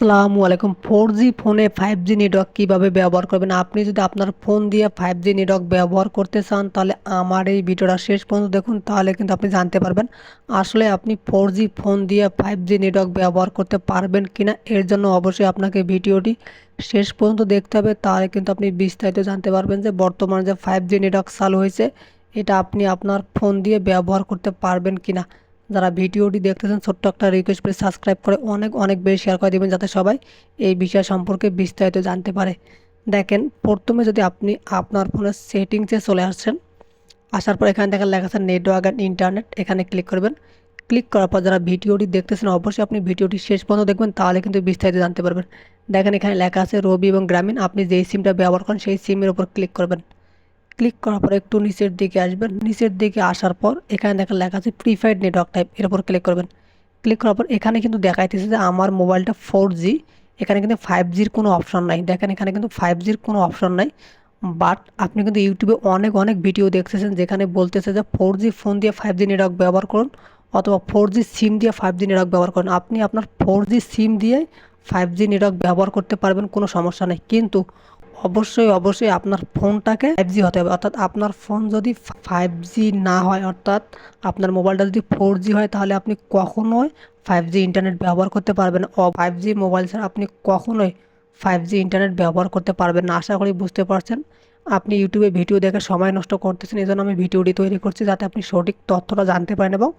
আসসালামু আলাইকুম। Four G ফোনে ফাইভ জি নেটওয়ার্ক কীভাবে ব্যবহার করবেন? আপনি যদি আপনার ফোন দিয়ে ফাইভ জি নেটওয়ার্ক ব্যবহার করতে চান, তাহলে আমার এই ভিডিওটা শেষ পর্যন্ত দেখুন, তাহলে কিন্তু আপনি জানতে পারবেন আসলে আপনি ফোর জি ফোন দিয়ে ফাইভ জি নেটওয়ার্ক ব্যবহার করতে পারবেন কিনা। এর জন্য অবশ্যই আপনাকে ভিডিওটি শেষ পর্যন্ত দেখতে হবে, তাহলে কিন্তু আপনি বিস্তারিত জানতে পারবেন যে বর্তমানে যে ফাইভ জি নেটওয়ার্ক চালু হয়েছে, এটা আপনি আপনার ফোন দিয়ে ব্যবহার করতে পারবেন কিনা। যারা ভিডিওটি দেখতেছেন, ছোট্ট একটা রিকোয়েস্ট করে সাবস্ক্রাইব করে অনেক অনেক বেশি শেয়ার করে দেবেন যাতে সবাই এই বিষয় সম্পর্কে বিস্তারিত জানতে পারে। দেখেন, প্রথমে যদি আপনি আপনার ফোনের সেটিংসে চলে আসছেন আসার পর এখানে দেখেন লেখা আছে নেটওয়ার্ক অ্যান্ড ইন্টারনেট এখানে ক্লিক করবেন। ক্লিক করার পর যারা ভিডিওটি দেখতেছেন, অবশ্যই আপনি ভিডিওটি শেষ পর্যন্ত দেখবেন, তাহলে কিন্তু বিস্তারিত জানতে পারবেন। দেখেন এখানে লেখা আছে রবি এবং গ্রামীণ, আপনি যেই সিমটা ব্যবহার করেন, সেই সিমের উপর ক্লিক করবেন। ক্লিক করার পর একটু নিচের দিকে আসবেন। নিচের দিকে আসার পর এখানে দেখা লেখা আছে প্রিফাইড নেটওয়ার্ক টাইপের উপর ক্লিক করবেন। ক্লিক করার পর এখানে কিন্তু দেখাইতেছে যে আমার মোবাইলটা ফোর জি এখানে কিন্তু ফাইভ জির কোনো অপশন নাই। দেখেন এখানে কিন্তু ফাইভ জির কোনো অপশন নাই বাট আপনি কিন্তু ইউটিউবে অনেক অনেক ভিডিও দেখতেছেন যেখানে বলতেছে যে ফোর জি ফোন দিয়ে ফাইভ জি নেটওয়ার্ক ব্যবহার করুন অথবা ফোর জি সিম দিয়ে ফাইভ জি নেটওয়ার্ক ব্যবহার করুন। আপনি আপনার ফোর জি সিম দিয়ে ফাইভ জি নেটওয়ার্ক ব্যবহার করতে পারবেন, কোনো সমস্যা নেই। কিন্তু অবশ্যই অবশ্যই আপনার ফোনটাকে ফাইভ জি হতে হবে। অর্থাৎ আপনার ফোন যদি ফাইভ জি না হয়, অর্থাৎ আপনার মোবাইলটা যদি ফোর জি হয়, তাহলে আপনি কখনোই ফাইভ জি ইন্টারনেট ব্যবহার করতে পারবেন ও ফাইভ জি মোবাইল ছাড়া আপনি কখনোই ফাইভ জি ইন্টারনেট ব্যবহার করতে পারবেন না। আশা করি বুঝতে পারছেন। আপনি ইউটিউবে ভিডিও দেখে সময় নষ্ট করতেছেন এই জন্য আমি ভিডিওটি তৈরি করছি যাতে আপনি সঠিক তথ্যটা জানতে পারেন এবং